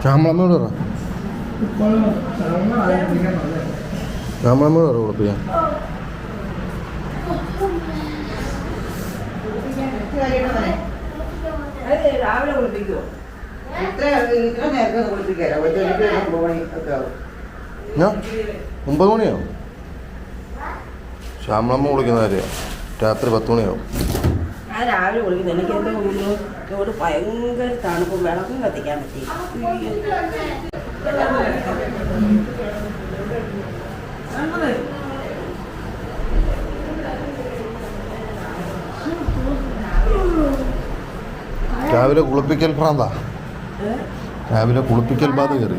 ശ്യാമളമ്മയോട് പറ. ശ്യാമളമ്മയോട് പറ കുളിപ്പിക്കാൻ രാവിലെ കുളിപ്പിക്കുവോ? ഇത്ര ഇത്ര നേരത്തെ കുളിപ്പിക്കാലോ ഒരു മണി ഒക്കെ ആവും ഒമ്പത് മണിയാവും. ശ്യാമളമ്മ കുളിക്കുന്ന കാര്യം. രാത്രി പത്ത് മണിയാവും. ഞാൻ രാവിലെ വിളിക്കുന്നു. എനിക്ക് എന്റെ ഉള്ളിലോട് ഭയങ്കര തണുപ്പ്. വിളക്കും കത്തിക്കാൻ പറ്റി രാവിലെ കുളിപ്പിക്കൽ പ്രാന്ത? രാവിലെ കുളിപ്പിക്കൽ ബാധ കയറി.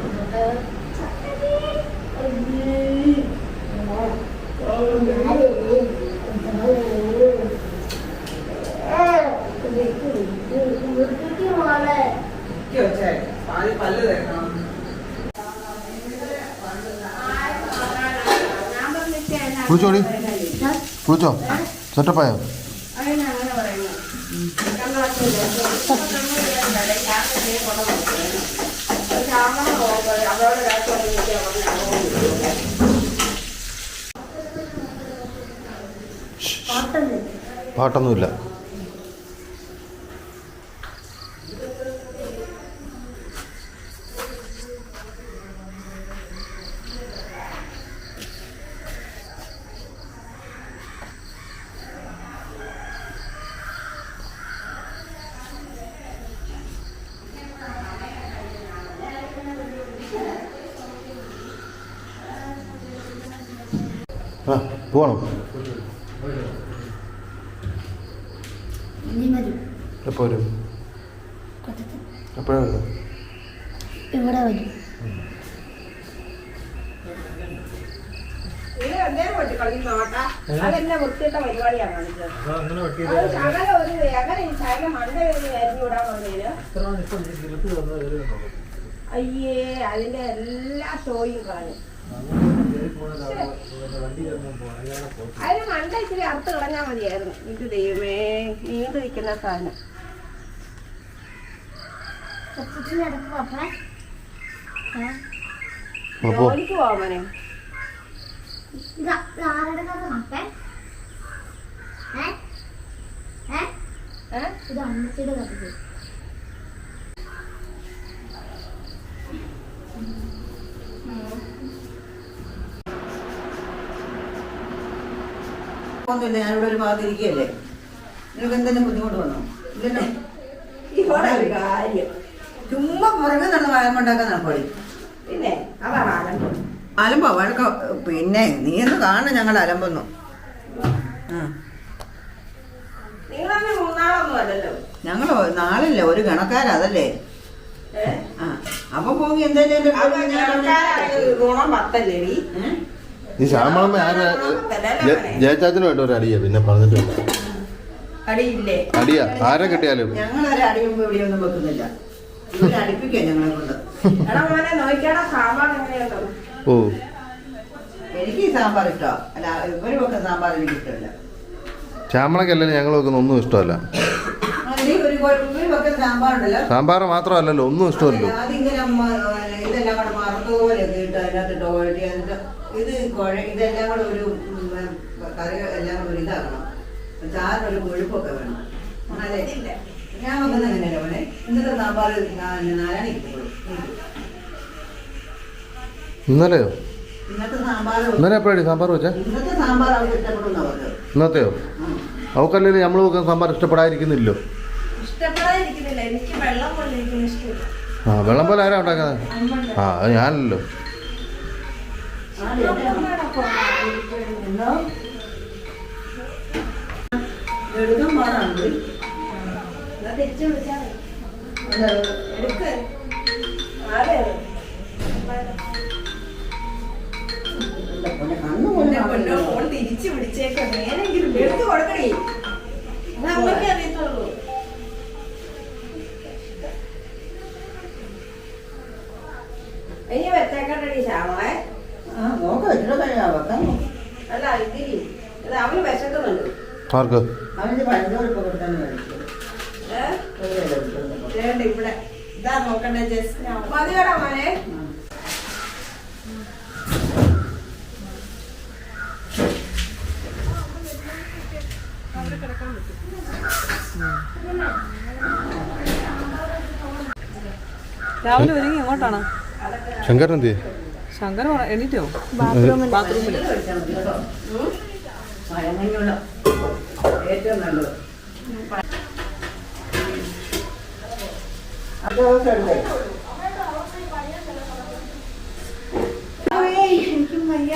കുളിച്ചോടി കുളിച്ചോ? സെറ്റപ്പായോ പാട്ടൊന്നുമില്ല ആ പോകണം എപ്പോ വരും? എപ്പോഴാണ് ഇവിടെ വരും. അതെന്നെ വൃത്തിയിട്ട പരിപാടിയാണ് ശകല ഒരു എങ്ങനെ ഈ ശകല മണ്ട അരിഞ്ഞു വിടാൻ അയ്യേ അതിന്റെ എല്ലാ ഷോയും കളഞ്ഞു അതിന് മണ്ട ഇച്ചിരി അറുത്ത് കളഞ്ഞാൽ മതിയായിരുന്നു. ഇത് ദൈവമേ നീണ്ടു നിൽക്കുന്ന സാധനം ജോലിക്ക് പോവാമനെ ഇത് ആരുടെ കഥ? പപ്പേ ഏ ഏ ഏഹ് ഇത് അമ്മച്ചിയുടെ കഥ ഒന്നുമില്ല ഞാനിവിടെ ഒരു ഭാഗത്ത് ഇരിക്കുകയല്ലേ? നിങ്ങൾക്ക് എന്തെങ്കിലും ബുദ്ധിമുട്ട് വന്നോ? ഇല്ലല്ലേ. ഇവിടെ ഒരു കാര്യം. ചുമ്മാ പുറകെ നടന്ന് വഴക്കുണ്ടാക്കാൻ നടക്കോടി പിന്നെ അതാണ് ആലമ്പം അലമ്പോ വഴക്ക? പിന്നെ നീ ഒന്ന് കാണണം ഞങ്ങൾ അലമ്പൊന്നും. ഞങ്ങളോ നിങ്ങളങ്ങനെ മൂന്നാളൊന്നും അല്ലല്ലോ. ഞങ്ങൾ നാളല്ലേ ഒരു ഗണക്കാരാ അതല്ലേ? ആ. അപ്പൊ പോകി എന്തായാലും ഗുണം പത്തല്ലേ? ഈ ശ്യാമളമ്മ ആര്? വേണ്ട ഒരു അടിയാ പിന്നെ പറഞ്ഞിട്ടില്ല അടിയില്ലേ? അടിയാ ആരെ കിട്ടിയാലും. ഞങ്ങളൊരു അടിയുമ്പോ ഇവിടെയൊന്നും വെക്കുന്നില്ല. ഞങ്ങളെ കൊണ്ട്. എടാ മോനെ നോക്കിയാടാ സാമ്പാർ ഓ. എനിക്ക് സാമ്പാർ അല്ല ഇവർ സാമ്പാർ എനിക്ക് ഇഷ്ടമല്ല. ശ്യാമളക്കല്ലേ ഞങ്ങൾ വെക്കുന്ന ഒന്നും ഇഷ്ടമല്ല. ഒരു സാമ്പാർ മാത്രമല്ലല്ലോ ഒന്നും ഇഷ്ടമല്ലോ അതിങ്ങനെ ഇതെല്ലാം കൂടെ മറന്നതുപോലെ കേട്ടോ അതിനകത്ത് ഇത് കുഴ ഇതെല്ലാം കൂടെ ഒരു കറി എല്ലാം കൂടെ ഒരു ഇതാക്കണം. ചാറിനൊരു കൊഴുപ്പൊക്കെ വേണം. അതെ ഞാൻ വന്നത് അങ്ങനെയല്ല പോലെ ഇന്നത്തെ സാമ്പാർ നാരായണ ഇന്നലെയോ? ഇന്നത്തെ സാമ്പാർ ഇന്നലെ എപ്പോഴാണ് സാമ്പാർ വെച്ചേ? ഇന്നത്തെയോ? അവക്കല്ലേ നമ്മൾ വെക്കുന്ന സാമ്പാർ ഇഷ്ടപ്പെടാതിരിക്കുന്നില്ലോ. ആ വെള്ളം പോലെ ആരാ ഉണ്ടാക്കുന്നത്? ആ അത് ഞാനല്ലോ. എടുക്കാൻ പാടാണ് തിരിച്ചു വിളിച്ചാൽ എടുക്ക് ആരെ ഫോൺ തിരിച്ചു പിടിച്ചേക്കാം നേരെങ്കിലും എടുത്തു കൊടുക്കണേ അമ്മയ്ക്ക് അറിയത്തുള്ളൂ ഇനി വെച്ചേക്കണ്ടടി ശ്യാമേ. ആർക്ക്? രാവിലെ ഒരുങ്ങി എങ്ങോട്ടാണ്? ശങ്കരൻ എന്തിയെ? ശങ്കർ എണീറ്റോ? ബാത്റൂമിൽ ഏറ്റവും നല്ലത്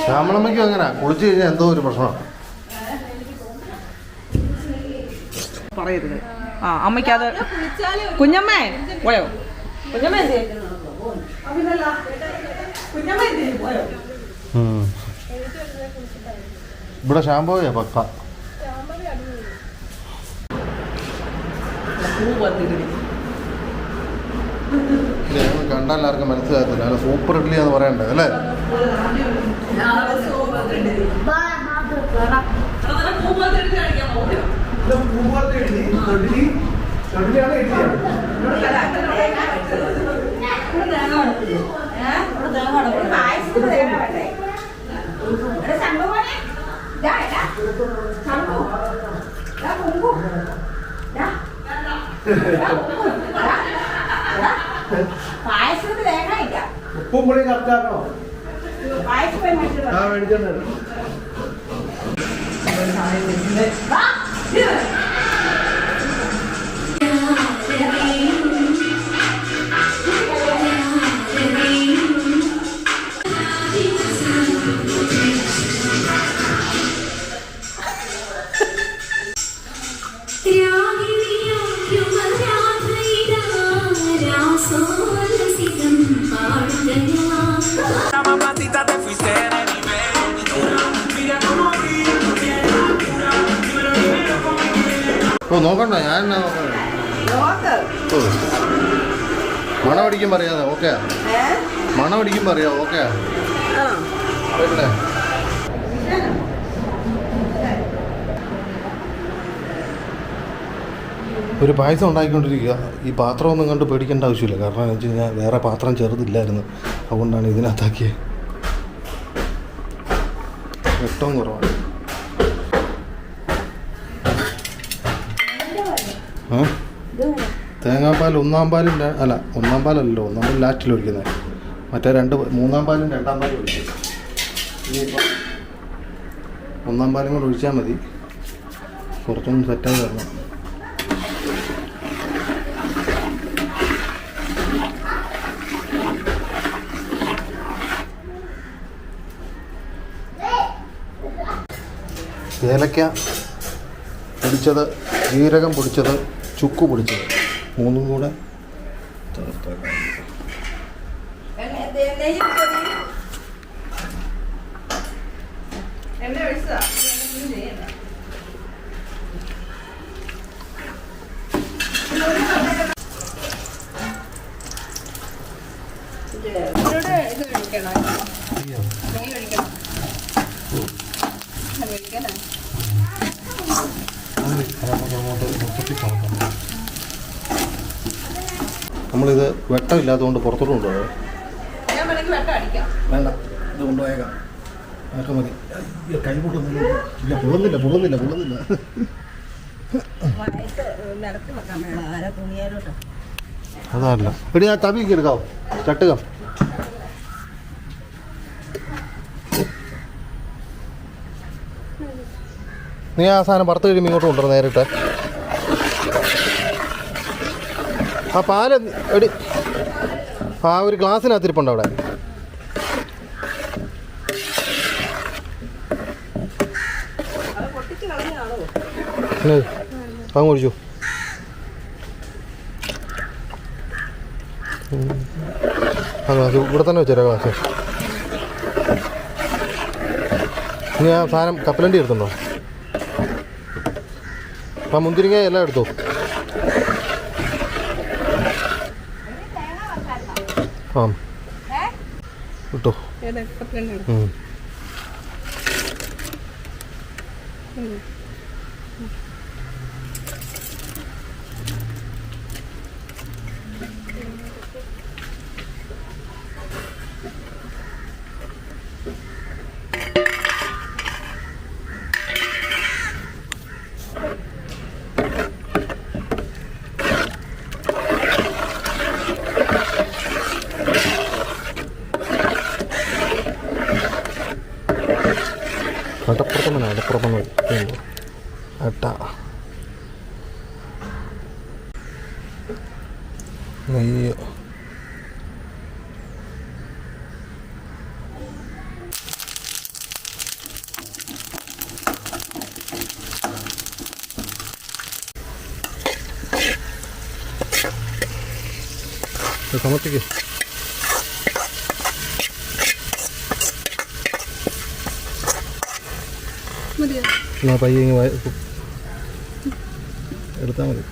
ശ്യാമളമ്മയ്ക്കും അങ്ങനെ. കുളിച്ചു കഴിഞ്ഞാൽ എന്തോ ഒരു പ്രശ്നമാണ് പറയരുത്. ആ അമ്മയ്ക്ക് അത് കുഞ്ഞമ്മേ പോയോ? കുഞ്ഞമ്മ ഇവിടെ ഷാമ്പോയാ പക്ക. കണ്ടാൽ ആർക്കും മനസ്സിലാകത്തില്ല. അല്ല? സൂപ്പർ ഇഡ്ഡലി. എന്ന് പറയണ്ടേ അല്ലേ പൂ പത്തിരി ഉപ്പും പൊടി കറക്റ്റാക്കണോ ആ വാ. ഓ നോക്കണ്ട ഞാൻ മണമടിക്കും പറയാതെ ഓക്കെ? മണമടിക്കും അറിയാം ഓക്കെ? ഒരു പായസം ഉണ്ടാക്കിക്കൊണ്ടിരിക്കുക ഈ പാത്രം ഒന്നും കണ്ട് പേടിക്കേണ്ട ആവശ്യമില്ല. കാരണം എന്ന് വെച്ച് കഴിഞ്ഞാൽ വേറെ പാത്രം ചെറുതില്ലായിരുന്നു. അതുകൊണ്ടാണ് ഇതിനകത്താക്കിയത് വെട്ടവും കുറവാണ്. തേങ്ങാപ്പാൽ ഒന്നാം പാലും അല്ല ഒന്നാം പാലല്ലോ ഒന്നാം പാൽ ലാസ്റ്റിൽ ഒഴിക്കുന്നത്. മറ്റേ രണ്ട് മൂന്നാം പാലും രണ്ടാം പാലും ഒഴിക്കും. ഇനിയിപ്പോൾ ഒന്നാം പാലും കൂടെ ഒഴിച്ചാൽ മതി. കുറച്ചൊന്നും സെറ്റായി വരണം. ഏലക്ക പൊടിച്ചത് ജീരകം പൊടിച്ചത് ചുക്ക് പൊടിച്ചത്. മൂന്നും കൂടെ. ചേർത്തേക്കാം എണ്ണ- ദേ- നെയ്യ് ഒഴിച്ചോ നീ? എണ്ണ ഒഴിച്ചതാ ഇതൊന്നും ചെയ്യണ്ട. ഇത് ഇതിലൂടെ ഇത് ഒഴിക്കണോ? നെയ്യ് ഒഴിക്കണോ? അത് ഒഴിക്കണോ? നമ്മളിത് വെട്ടമില്ലാത്തതുകൊണ്ട് പുറത്തോട്ട് കൊണ്ടുപോകാം ഞാൻ വേണമെങ്കിൽ വെട്ടം അടിക്കാം. വേണ്ട ഇത് കൊണ്ടുപോയേക്കാം. അതൊക്കെ മതി. കൈ പൊട്ടുന്നില്ല ഇല്ല പൊള്ളുന്നില്ല പൊള്ളുന്നില്ല പൊള്ളുന്നില്ല. അതല്ല. എടി ആ തവിക്ക് എടുക്കാവോ ചട്ടുകം. നീ ആ സാധനം പുറത്ത് കഴിയുമ്പോൾ ഇങ്ങോട്ട് കൊണ്ടുവരണം നേരിട്ട്. ആ പാൽ എടി. ആ ഒരു ഗ്ലാസ്സിനകത്തിരിപ്പുണ്ട് അവിടെ. ആ ഗ്ലാസ് ഇവിടെ തന്നെ വെച്ചേരാ ഗ്ലാസ്. ഇനി ആ സാധനം കപ്പലണ്ടി എടുത്തുണ്ടോ? അപ്പം മുന്തിരിങ്ങ എല്ലാം എടുത്തോ? ആ. കിട്ടോ ഏതാ? ഇത് സമർപ്പിക്ക് മതിയോ എന്നാ പയ്യെ ഇങ്ങ് എടുത്താൽ മതി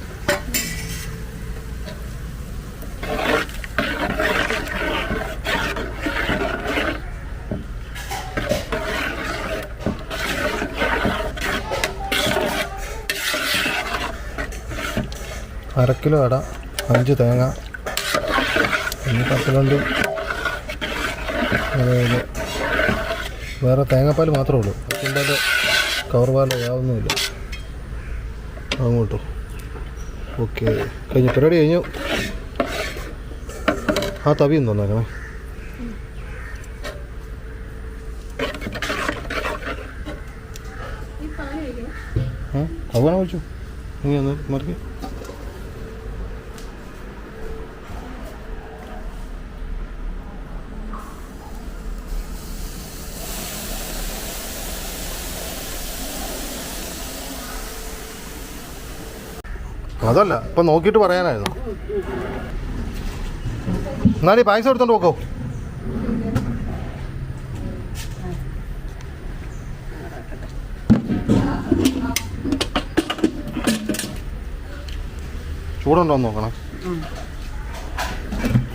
അര കിലോ അട അഞ്ച് തേങ്ങ. പിന്നെ പത്തിലണ്ട് അതായത് വേറെ തേങ്ങാപ്പാൽ മാത്രമേ ഉള്ളൂ. പത്തിന്റെ കവർ പാലോ യാതൊന്നുമില്ല. അങ്ങോട്ടോ. ഓക്കെ. കഴിഞ്ഞു. പരിപാടി കഴിഞ്ഞു. ആ തവി ഒന്ന് തന്നേക്കണേ. ആ അത് വേണം വെച്ചു നീ ഒന്ന് മറിക്ക്. അതല്ല ഇപ്പം നോക്കിയിട്ട് പറയാനായിരുന്നു. എന്നാലും പായസം എടുത്തോണ്ട് പോക്കോ. ചൂടുണ്ടോ നോക്കണം.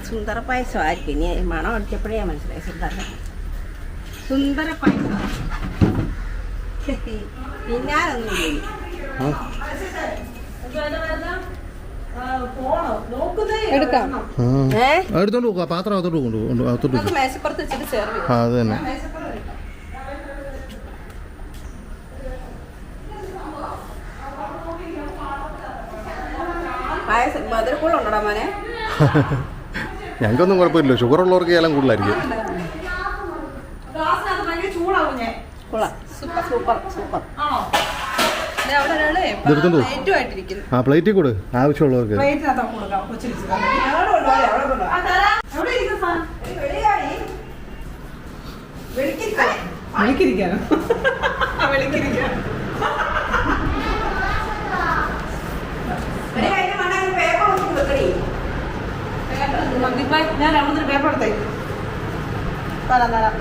സുന്ദര പായസമായിരിക്കും ഇനി മണം അടിച്ചപ്പോഴേ മനസ്സിലായി. സുന്ദര. സുന്ദര പായസം. പിന്നെ. എടുക്കാം. എടുത്തോണ്ട് പോകാം ആ പാത്രം അകത്തോട്ട് കൊണ്ടു കൊണ്ടു അകത്തോട്ട് അത് തന്നെ. ഞങ്ങൾക്കൊന്നും കുഴപ്പമില്ല ഷുഗർ ഉള്ളവർക്ക് ഏലം കൂടുതലായിരിക്കും. Super super super. പ്ലേറ്റുമായിട്ടിരിക്കുന്നു. ആ പ്ലേറ്റിൽ കൊടു. ആവശ്യമുള്ളവർക്ക്. വിളിക്കിരിക്കാനോ? വിളിക്കിരിക്കാൻ മന്തിപ്പായി ഞാൻ രണ്ടു പേപ്പർ എടുത്തേ. തരാം തരാം.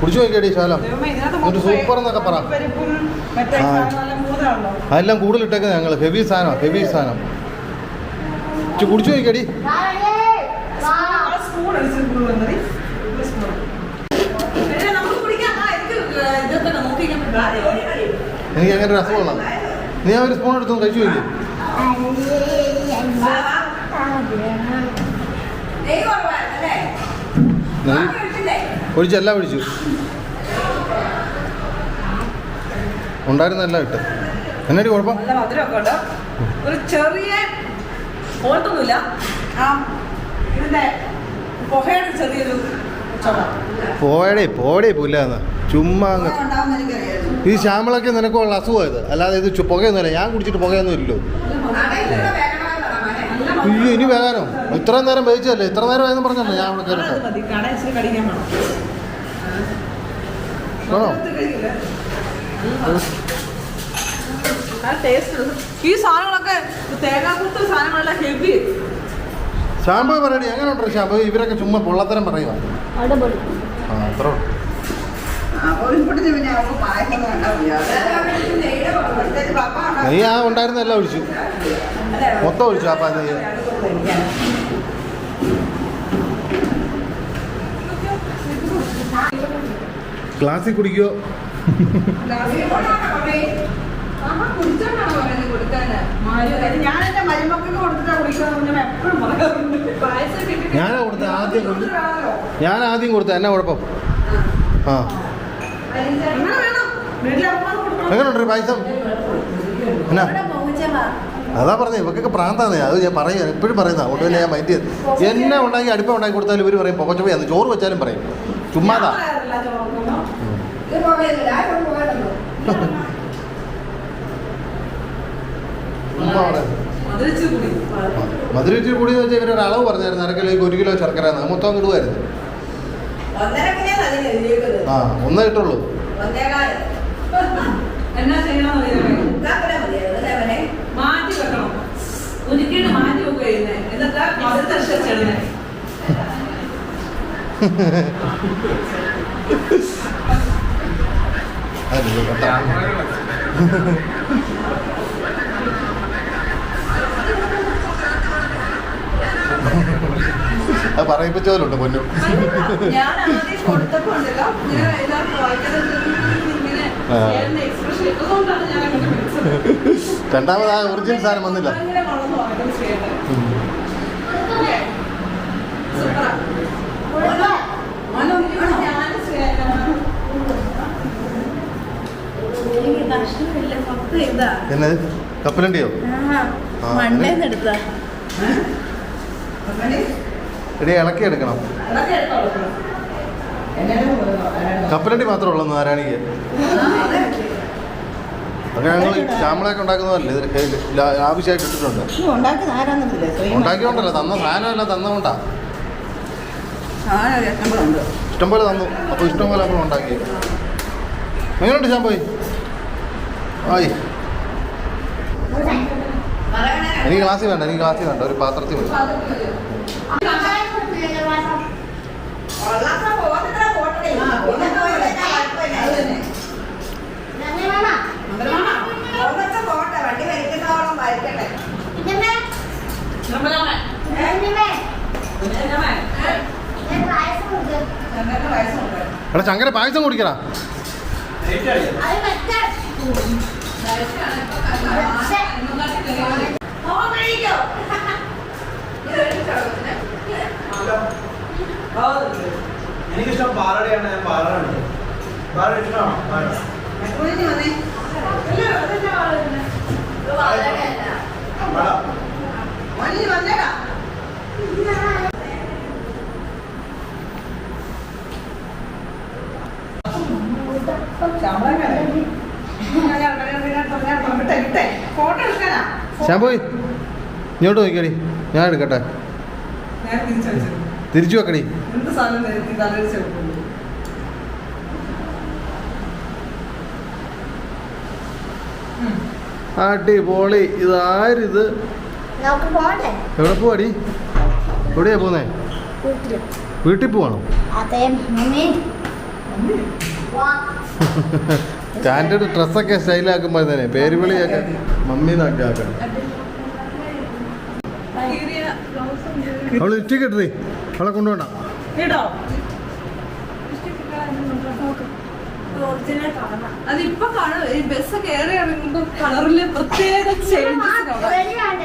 കുടിച്ചു നോക്കിയടി ശാലം ഒരു സൂപ്പർ എന്നൊക്കെ പറ. അതെല്ലാം കൂടുതൽ ഇട്ടേക്കുന്നത് ഞങ്ങൾ ഹെവി സാധനം. ഹെവി സാധനം കുടിച്ചു നോക്കിയടി. എനിക്ക് അങ്ങനെ ഒരു അസുഖമുള്ള നീ ആ ഒരു സ്പൂൺ എടുത്തു കഴിച്ചു നോക്കി. നെയ്യ് ഒഴിച്ച് എല്ലാം ഒഴിച്ചു ഉണ്ടായിരുന്ന എല്ലാം ഇട്ട്. എന്നടി കുഴപ്പം? ഒരു ചെറിയ ഓർത്തൊന്നുമില്ല പോയടേ പോടേ പുല്ലാന്ന്. ചുമ്മാ ഈ ശ്യാമളൊക്കെ നിനക്കുള്ള അസുഖമായത് അല്ലാതെ ഇത് പുകയൊന്നുമില്ല. ഞാൻ കുടിച്ചിട്ട് പുകയൊന്നും ഇല്ലല്ലോ അയ്യോ ഇനി വേഗാനോ ഇത്രയും നേരം വേവിച്ചതല്ലേ? ഇത്ര നേരം ആയെന്ന് പറഞ്ഞല്ലോ ഞാൻ അവിടെ കയറിട്ടോ ആണോ? ഈ സാധനങ്ങളൊക്കെ തേങ്ങാക്കുത്ത് സാധനങ്ങളെല്ലാം ഹെവി. ഷാമ്പു പറയടി എങ്ങനെ ഉണ്ടോ ഷാമ്പു ഇവരൊക്കെ ചുമ്മാ പൊള്ളത്തരം പറയുക ആ അത്ര നീ ആ ഉണ്ടായിരുന്നല്ല ഒഴിച്ചു മൊത്തം ഒഴിച്ചു അപ്പം അത് ക്ലാസ്സിൽ കുടിക്കോ? ഞാൻ ഞാനാ കൊടുത്ത ആദ്യം കൊടുത്ത് ഞാൻ ആദ്യം കൊടുത്ത എന്നാ കുഴപ്പം? ആ. എങ്ങനെയുണ്ട് പായസം? എന്നാ? അതാ പറഞ്ഞത് ഇവക്കൊക്കെ പ്രാന്താന്ന് അത് ഞാൻ പറയുക എപ്പോഴും പറയുന്ന അതുകൊണ്ട് തന്നെ ഞാൻ മൈൻഡ് ചെയ്ത് എന്നെ ഉണ്ടാക്കി അടുപ്പം ഉണ്ടാക്കി കൊടുത്താലും ഇവർ പറയും പൊക്കച്ചോയാന്ന് ചോറ് വെച്ചാലും പറയും. ചുമ്മാതാ മധുരത്തിൽ കൂടി. എന്ന് വെച്ചാൽ ഇവരൊരു അളവ് പറഞ്ഞായിരുന്നു. അര കിലോ ഒരു കിലോ ശർക്കര എന്ന്. മൊത്തം കിടുവായിരുന്നു ആ ഒന്നേ ഇട്ടുള്ളൂ. ഒന്നേകാൽ എന്നാ ചെയ്യണമെന്ന് അറിയാമോ? മുക്കാക്കില മതിയായിരുന്നു അല്ലേ അവനെ മാറ്റി വെക്കണം ഉരുക്കിയിട്ട് മാറ്റി വെക്കുക ചെയ്യുന്നേ എന്നിട്ട് മധുരത്തനുസരിച്ചിടുന്നേ അതില്ല കേട്ടോ അത് പറയിപ്പിച്ച പോലെ ഉണ്ട് പൊന്നു ഞാൻ ആദ്യം കൊടുത്തപ്പോ ഉണ്ടല്ലോ ഇങ്ങനെ എല്ലാവർക്കും വായിക്കാതെ ഇങ്ങനെ ആ. എക്സ്പ്രഷൻ ഇട്ടതുകൊണ്ടാണ് ഞാൻ അങ്ങോട്ട് പൊന്നു. രണ്ടാമത് ആ ഒറിജിനൽ സാധനം വന്നില്ല. എന്നത്? കപ്പലണ്ടിയോ? എടി ഇളക്കി എടുക്കണം. കപ്പലണ്ടി മാത്രമേ ഉള്ളൂ നാരായണിക്ക് അങ്ങനെ ഞങ്ങൾ ചാമ്പളൊക്കെ ഉണ്ടാക്കുന്നതല്ലേ? ഇതിൽ ആവശ്യമായിട്ട് ഇട്ടിട്ടുണ്ട്. സ്വയം ഉണ്ടാക്കിയോണ്ടല്ലോ തന്ന സാധനമല്ല നമ്മളുണ്ട് ഇഷ്ടംപോലെ തന്നു. അപ്പോൾ ഇഷ്ടംപോലെ നമ്മൾ ഉണ്ടാക്കി. എങ്ങനെയുണ്ട് ചാമ്പോയി ആയി. എനിക്ക് ക്ലാസ്സിൽ വേണ്ട എനിക്ക് ക്ലാസ്സിൽ വേണ്ട. ഒരു പാത്രത്തിൽ മതി. ഉള്ളൊക്കെ പോകത്തില്ല, എടാ ചങ്കര പായസം കുടിക്കടാ. എനിക്കിഷ്ടം പാലടയാണ് ഞാൻ പാലടാണ് പാലട ഇഷ്ടമാണോ? പാലട. എപ്പോഴും വന്നേ പാലട മഞ്ഞ് വന്നേടാ ഫോട്ടോ എടുക്കാനാ പോയി. ഇങ്ങോട്ട് നോക്കിയടി ഞാൻ എടുക്കട്ടെ. ഞാൻ തിരിച്ചു വെക്കടി. ആട്ടി പോളി അടിപൊളി. ഇതാരിത് എവിടെ പോവാടി? എവിടെയാ പോന്നേ വീട്ടിൽ പോവാണോ? അതെ സ്റ്റാൻഡേർഡ് ഡ്രസ്സൊക്കെ സ്റ്റൈലാക്കുമ്പോൾ തന്നെ പേര് വിളിയൊക്കെ മമ്മി എന്നൊക്കെ ആക്കണം. അവൾ ഇറ്റിക്ക് ഇട്ടേ അവളെ കൊണ്ടുപോണ്ട?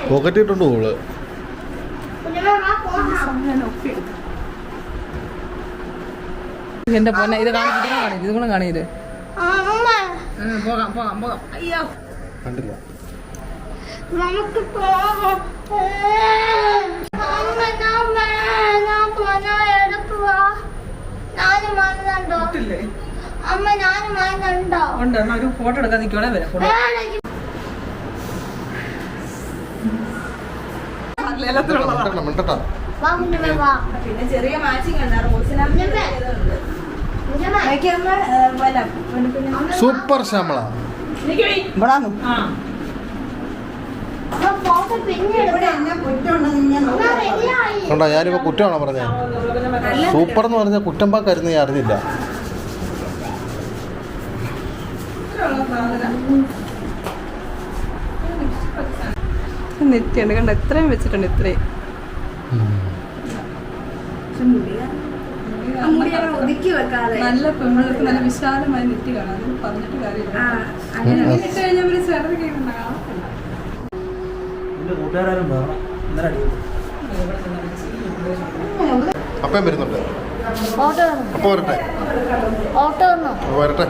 പോക്കറ്റ് ഇട്ടുണ്ട് ഓൾ. എന്റെ പൊന്നെ? ഇത് കാണാൻ ഇത് കൂടെ അമ്മ പോകാം പോകാം പോകാം. അയ്യോ. കണ്ടില്ല. നമുക്ക് പോകാം. അമ്മ ഞാനും വന്നുണ്ടോ ഉണ്ട് എന്നാ ഒരു ഫോട്ടോ എടുക്കാൻ നിൽക്കണേ വരാം ഫോട്ടോ. പിന്നെ ചെറിയ മാച്ചിങ് ഉണ്ട് റോസിനാ കുഞ്ഞമ്മ അമ്മ വല്ല പിന്നെ സൂപ്പർ ശ്യാമള. റെഡിയായി കണ്ടോ ഞാനിപ്പോൾ കുറ്റമാണോ പറഞ്ഞത് സൂപ്പർ എന്ന് പറഞ്ഞ കുറ്റം പാക്കായിരുന്നു ഞാൻ അറിഞ്ഞില്ല. നെറ്റിയുണ്ട് കണ്ട? എത്രയും വെച്ചിട്ടുണ്ട് ഇത്രയും. ഒതുക്കി വെക്കാതെ. നല്ല പെൺപിള്ളേർക്ക് നല്ല വിശാലമായ നെറ്റി കാണാം. അത് പറഞ്ഞിട്ട് കാര്യമില്ല. അങ്ങനെ. ഇട്ട് കഴിഞ്ഞാൽ ഒരു അപ്പം വരുന്നുണ്ട്. ഓട്ടോ അപ്പോൾ വരട്ടെ. ഓട്ടോ വരട്ടെ.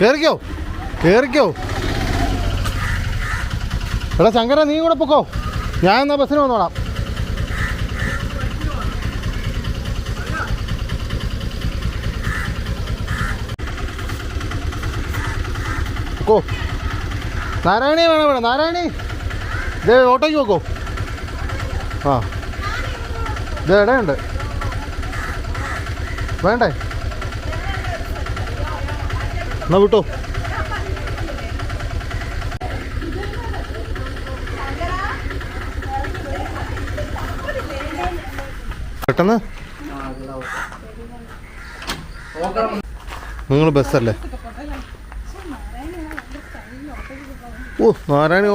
കേറിക്കോ. കേറിക്കോ. എടാ ശങ്കര നീ കൂടെ പൊക്കോ. ഞാൻ എന്നാ ബസ്സിന് വന്നോളാം. പൊക്കോ നാരായണി വേണം വേണം. നാരായണി. ഇതേ ഓട്ടോയ്ക്ക് വെക്കോ ആ. ഇത് ഇടയുണ്ട്. വേണ്ടേ? എന്നാ വിട്ടോ. പെട്ടെന്ന്? നിങ്ങൾ ബസ്സല്ലേ? ഓ നാരായണി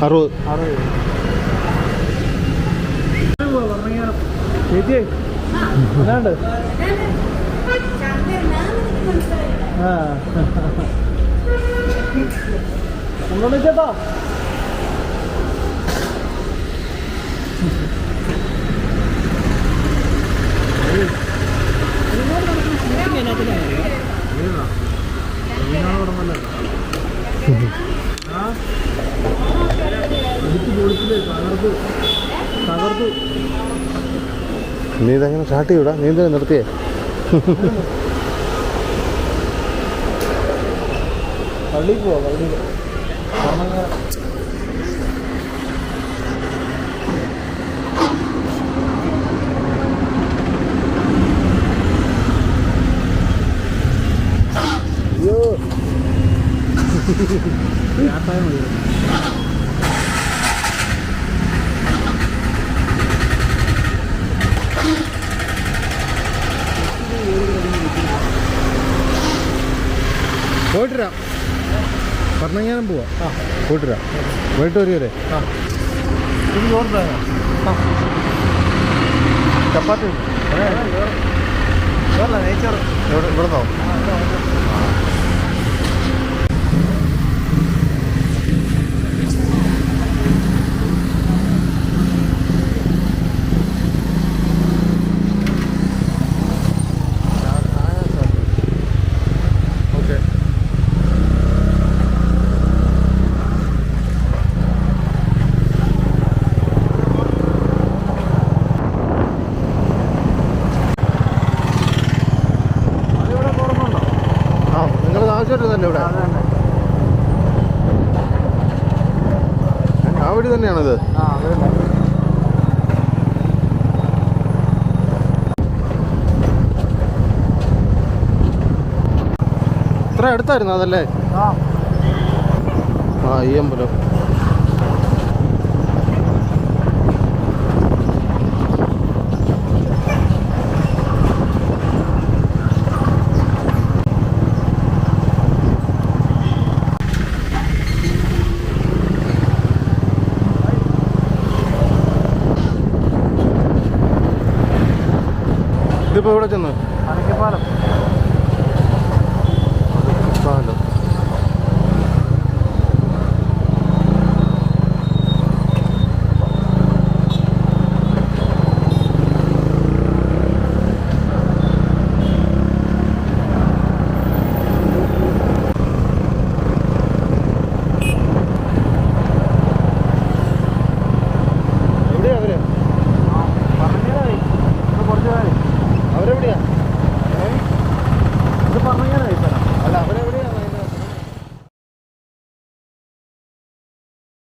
അറുപത് ചേച്ചി എന്നാണ്ട് ആ. നമ്മളോട് ചേട്ടാ? തകർത്തു നീ ഇതെങ്ങനെ സ്റ്റാർട്ട് ചെയ്യൂടാ? നീ നിർത്തിയേ? പള്ളിയിൽ പോവാ പള്ളിയിൽ അയ്യോ യാത്രയാ മതി പോയിട്ടിരാം. പറഞ്ഞാലും പോവാ പോയിട്ട് ഇത് ചോറ്. തരാം ചപ്പാത്തി ചോറല്ല നെയ്ച്ചോറ് ഇവിടെ ഇവിടെ നിന്നോ ഓക്കെ അതിവിടെ തുറന്നുണ്ടോ ആ നിങ്ങൾ താമസിച്ചിരുന്നല്ലേ ഇവിടെ ആ വീട് തന്നെയാണിത്. ഇത്ര അടുത്തായിരുന്നു അതല്ലേ? ആ ഈ അമ്പലം.